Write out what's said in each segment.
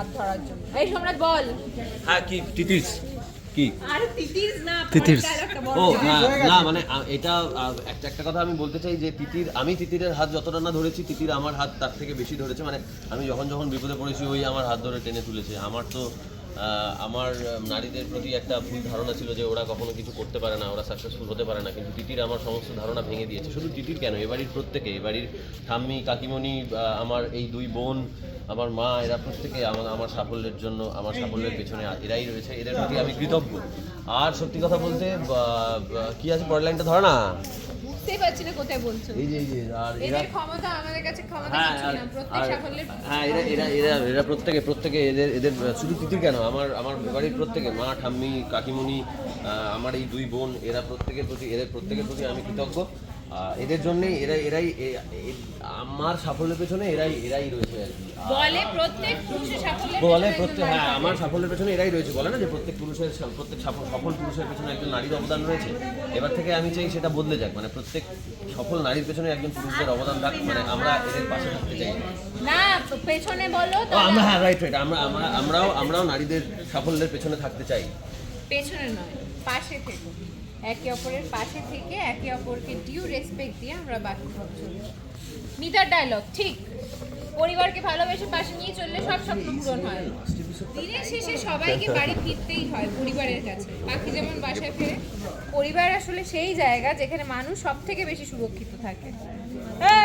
হাত ধরার জন্য। এই সম্রাট বল। হ্যাঁ কি তিতিস? কি? আরে তিতির না তিতির। ও হ্যাঁ, না মানে এটা একটা একটা কথা আমি বলতে চাই যে তিতির আমি তিতিরের হাত যতটা না ধরেছি তিতির আমার হাত তার থেকে বেশি ধরেছে। মানে আমি যখন যখন বিপদে পড়েছি ওই আমার হাত ধরে টেনে তুলেছে। আমার তো আমার নারীদের প্রতি একটা ভুল ধারণা ছিল যে ওরা কখনো কিছু করতে পারে না, ওরা সাকসেসফুল হতে পারে না, কিন্তু টিটির আমার সমস্ত ধারণা ভেঙে দিয়েছে। শুধু টিটির কেন এবাড়ির প্রত্যেকে এবাড়ির ঠাম্মি, কাকিমণি আমার এই দুই বোন, আমার মা, এরা প্রত্যেকে আমার আমার সাফল্যের জন্য, আমার সাফল্যের পেছনে এরাই রয়েছে, এদের প্রতি আমি কৃতজ্ঞ। আর সত্যি কথা বলতে কি আছে পরের লাইনটা ধর না? বুঝতেই পারছি না কোথায় বলছো। এই যে এই যে আর এদের ক্ষমতা আমাদের কাছে ক্ষমতা হ্যাঁ কিছু না প্রত্যেক সাফল্যের হ্যাঁ এরা এরা এরা এরা প্রত্যেকে প্রত্যেকে এদের এদের শুধু তিতির কেন? আমার আমার বাড়ির প্রত্যেকে মা ঠাম্মি কাকিমুনি আহ, আমার এই দুই বোন এরা প্রত্যেকের প্রতি এদের প্রত্যেকের প্রতি আমি কৃতজ্ঞ। এদের জন্যই এরাই এরাই আমার সাফল্যের পেছনে এরাই এরাই রয়েছে আর কি। বলে প্রত্যেক পুরুষের সাফল্যের বলে প্রত্যেক হ্যাঁ আমার সাফল্যের পেছনে এরাই রয়েছে। বলে না যে প্রত্যেক পুরুষের প্রত্যেক সফল সফল পুরুষের পেছনে একজন নারীর অবদান রয়েছে? এবার থেকে আমি চাই সেটা বদলে যাক। মানে প্রত্যেক সফল নারীর পেছনে একজন পুরুষের অবদান থাক মানে আমরা এদের পাশে থাকতে চাই। না পেছনে বলো আমরা হ্যাঁ রাইট রাইট আমরা আমরা আমরাও আমরাও নারীদের সাফল্যের পেছনে থাকতে চাই। পেছনে নয় পাশে থেকে। একে অপরের পাশে থেকে একে অপরকে ডিউ রেসপেক্ট দিয়ে আমরা বাকি পথ চলবো মিটার ডায়লগ ঠিক। পরিবারকে ভালোবেসে পাশে নিয়ে চললে সব স্বপ্ন পূরণ হয়। দিনের শেষে সবাইকে বাড়ি ফিরতেই হয় পরিবারের কাছে। পাখি যেমন বাসায় ফেরে পরিবার আসলে সেই জায়গা যেখানে মানুষ সব থেকে বেশি সুরক্ষিত থাকে।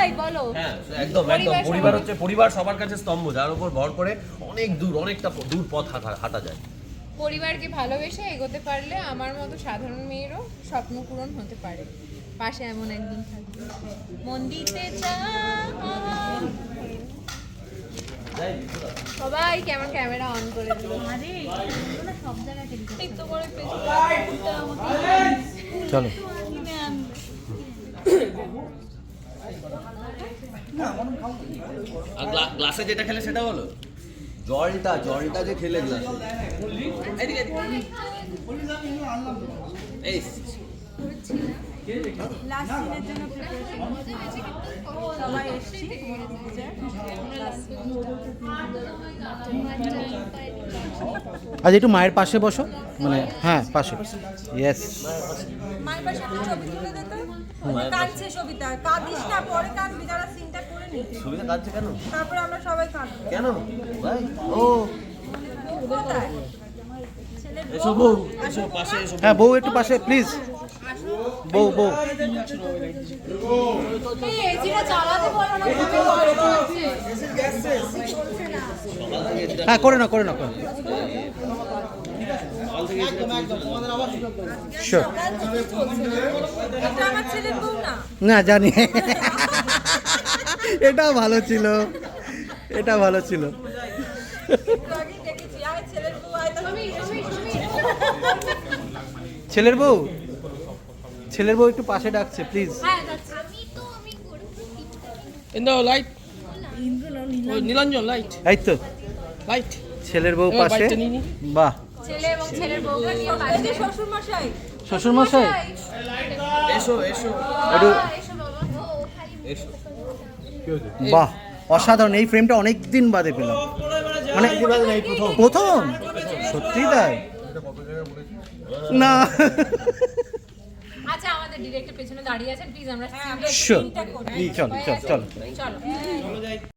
এই বলো। হ্যাঁ একদম একদম। পরিবার হচ্ছে পরিবার সবার কাছে স্তম্ভ। যার উপর ভর করে অনেক দূর অনেকটা দূর পথ হাঁটা যায়। পরিবারকে ভালোবেসে এগোতে পারলে আমার মতো সাধারণ মেয়েরও স্বপ্ন পূরণ হতে পারে। পাশে এমন একদিন থাকবে। মন দিতে সবাই কেমন ক্যামেরা অন করে দিল। চলো। গ্লাসে যেটা খেলে সেটা হলো জলটা জলটা যে খেলে গেলাম। এই লাস্ট সিনের জন্য প্রিপারেশন সবাই এসছি আজ একটু মায়ের পাশে বসো। মানে হ্যাঁ পাশে। ইয়েস মায়ের পাশে একটা ছবি তুলে দিত কাঁদছে সবিতা। কাঁদিস না পরে কাঁদবি যারা সিনটা করে নিতে ছবিটা কাঁদছে কেন? তারপরে আমরা সবাই কাঁদবো। কেন? ভাই ও। কোথায়? এসো বউ এসো পাশে এসো হ্যাঁ বউ একটু পাশে প্লিজ বউ বউ। হ্যাঁ করে না করে না করে এটা না, জানি। এটাও ভালো ছিল। এটা ভালো ছিল। ছেলের বউ? ছেলের বউ একটু পাশে ডাকছে প্লিজ ইন্দো লাইট নীলাঞ্জন। লাইট এই তো। লাইট ছেলের বউ পাশে? বাহ। ছেলে এবং ছেলের বউকে নিয়ে এই পাশে। যে শ্বশুর মশাই এসো। এসো একটু বাহ অসাধারণ। এই ফ্রেমটা অনেক দিন বাদে পেলাম। মানে প্রথম। সত্যি তাই? না। ডিরেক্টর পেছনে দাঁড়িয়ে আছেন প্লিজ আমরা চলো চলো চলো। চলো।